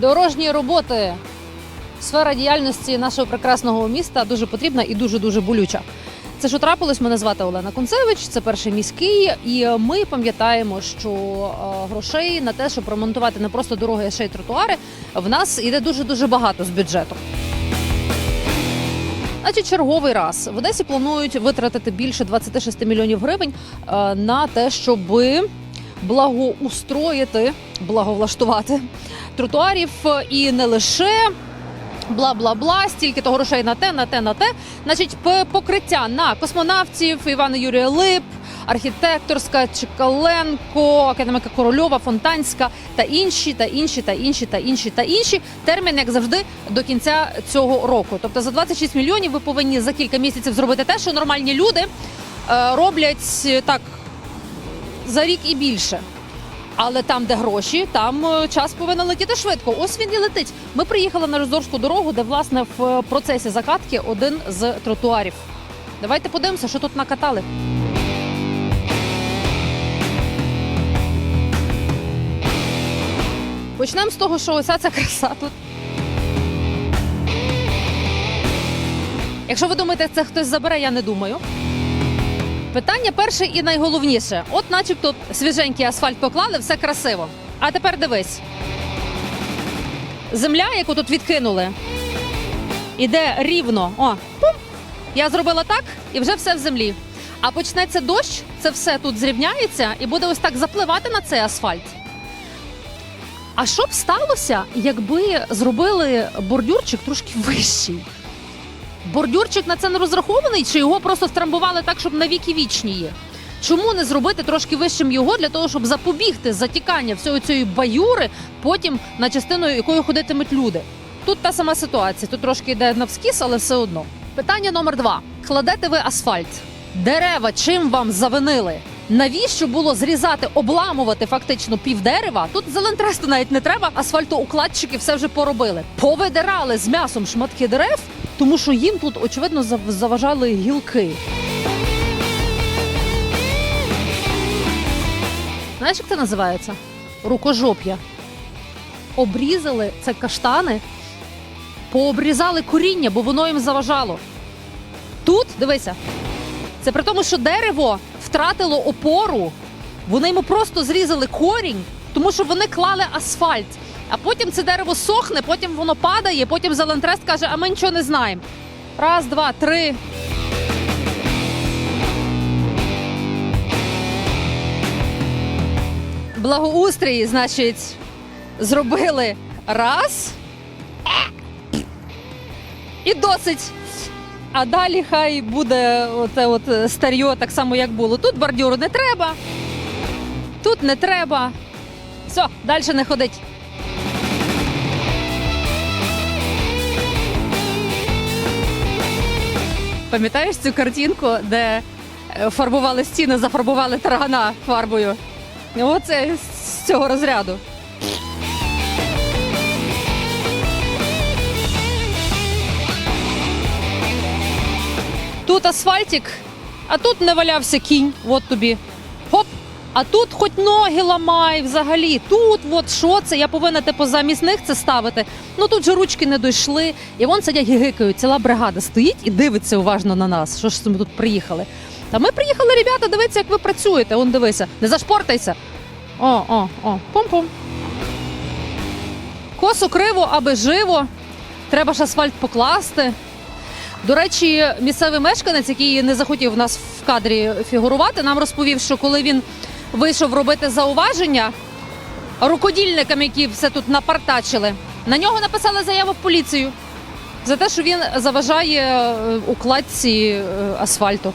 Дорожні роботи. Сфера діяльності нашого прекрасного міста дуже потрібна і дуже дуже болюча. Це що трапилось? Мене звати Олена Концевич, це перший міський, і ми пам'ятаємо, що е, грошей на те, щоб ремонтувати не просто дороги, а ще й тротуари, в нас іде дуже дуже багато з бюджету. Значить, черговий раз в Одесі планують витратити більше 26 мільйонів гривень е, на те, щоби благоустроїти, благовлаштувати тротуарів е, і не лише бла бла бла, стільки то грошей на те, на те, на те. Значить, покриття на космонавтів Івана Юрія Лип, архітекторська Чекаленко, академіка Корольова, Фонтанська та інші, та інші, та інші, та інші, та інші. Термін, як завжди, до кінця цього року. Тобто за 26 мільйонів ви повинні за кілька місяців зробити те, що нормальні люди е, роблять е, так за рік і більше. Але там, де гроші, там е, час повинен летіти швидко. Ось він і летить. Ми приїхали на Роздорську дорогу, де власне в е, процесі закатки один з тротуарів. Давайте подивимося, що тут накатали. Почнемо з того, що ось ця краса тут. Якщо ви думаєте, це хтось забере, я не думаю. Питання перше і найголовніше: от, начебто, свіженький асфальт поклали, все красиво. А тепер дивись. Земля, яку тут відкинули, іде рівно. О, пум. Я зробила так, і вже все в землі. А почнеться дощ, це все тут зрівняється і буде ось так запливати на цей асфальт. А що б сталося, якби зробили бордюрчик трошки вищий? Бордюрчик на це не розрахований, чи його просто страмбували так, щоб навіки вічні є? Чому не зробити трошки вищим його для того, щоб запобігти затікання всього цієї баюри, потім на частину якою ходитимуть люди? Тут та сама ситуація. Тут трошки йде навскіс, але все одно. Питання номер два: кладете ви асфальт? Дерева чим вам завинили? Навіщо було зрізати, обламувати фактично пів дерева? Тут зелентресту навіть не треба. Асфальтоукладчики все вже поробили. Повидирали з м'ясом шматки дерев, тому що їм тут очевидно зав- заважали гілки. Знаєш, як це називається? Рукожоп'я. Обрізали це каштани, пообрізали коріння, бо воно їм заважало. Тут, дивися, це при тому, що дерево втратило опору. Вони йому просто зрізали корінь, тому що вони клали асфальт. А потім це дерево сохне, потім воно падає, потім Зелентрест каже, а ми нічого не знаємо. Раз, два, три. Благоустрій, значить, зробили раз. І досить. А далі хай буде оте от старьо, так само як було. Тут бордюру не треба, тут не треба. Все, далі не ходить. Пам'ятаєш цю картинку, де е, фарбували стіни, зафарбували таргана фарбою? Оце з цього розряду. Тут асфальтик, а тут не валявся кінь. От тобі. А тут хоч ноги ламай взагалі. Тут, от що це? Я повинна типу замість них це ставити. Ну тут же ручки не дійшли. І вон сидять гигикають. Ціла бригада стоїть і дивиться уважно на нас. Що ж ми тут приїхали? Та ми приїхали, ребята, дивитися, як ви працюєте. Он дивися, не зашпортайся. О, о, о, пум-пум. Косо криво, аби живо. Треба ж асфальт покласти. До речі, місцевий мешканець, який не захотів в нас в кадрі фігурувати, нам розповів, що коли він вийшов робити зауваження рукодільникам, які все тут напартачили, на нього написали заяву в поліцію за те, що він заважає е, укладці е, асфальту.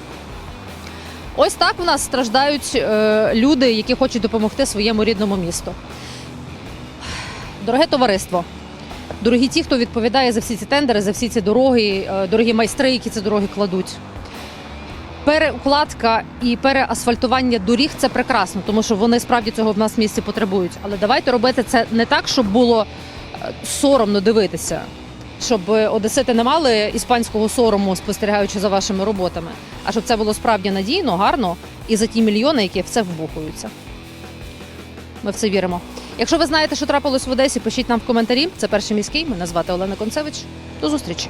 Ось так у нас страждають е, люди, які хочуть допомогти своєму рідному місту. Дороге товариство, дорогі ті, хто відповідає за всі ці тендери, за всі ці дороги, дорогі майстри, які ці дороги кладуть. Переукладка і переасфальтування доріг це прекрасно, тому що вони справді цього в нас в місті потребують. Але давайте робити це не так, щоб було е, соромно дивитися, щоб одесити не мали іспанського сорому, спостерігаючи за вашими роботами, а щоб це було справді надійно, гарно і за ті мільйони, які в це вбухуються. Ми в це віримо. Якщо ви знаєте, що трапилось в Одесі, пишіть нам в коментарі. Це перший міський. Мене звати Олена Концевич. До зустрічі.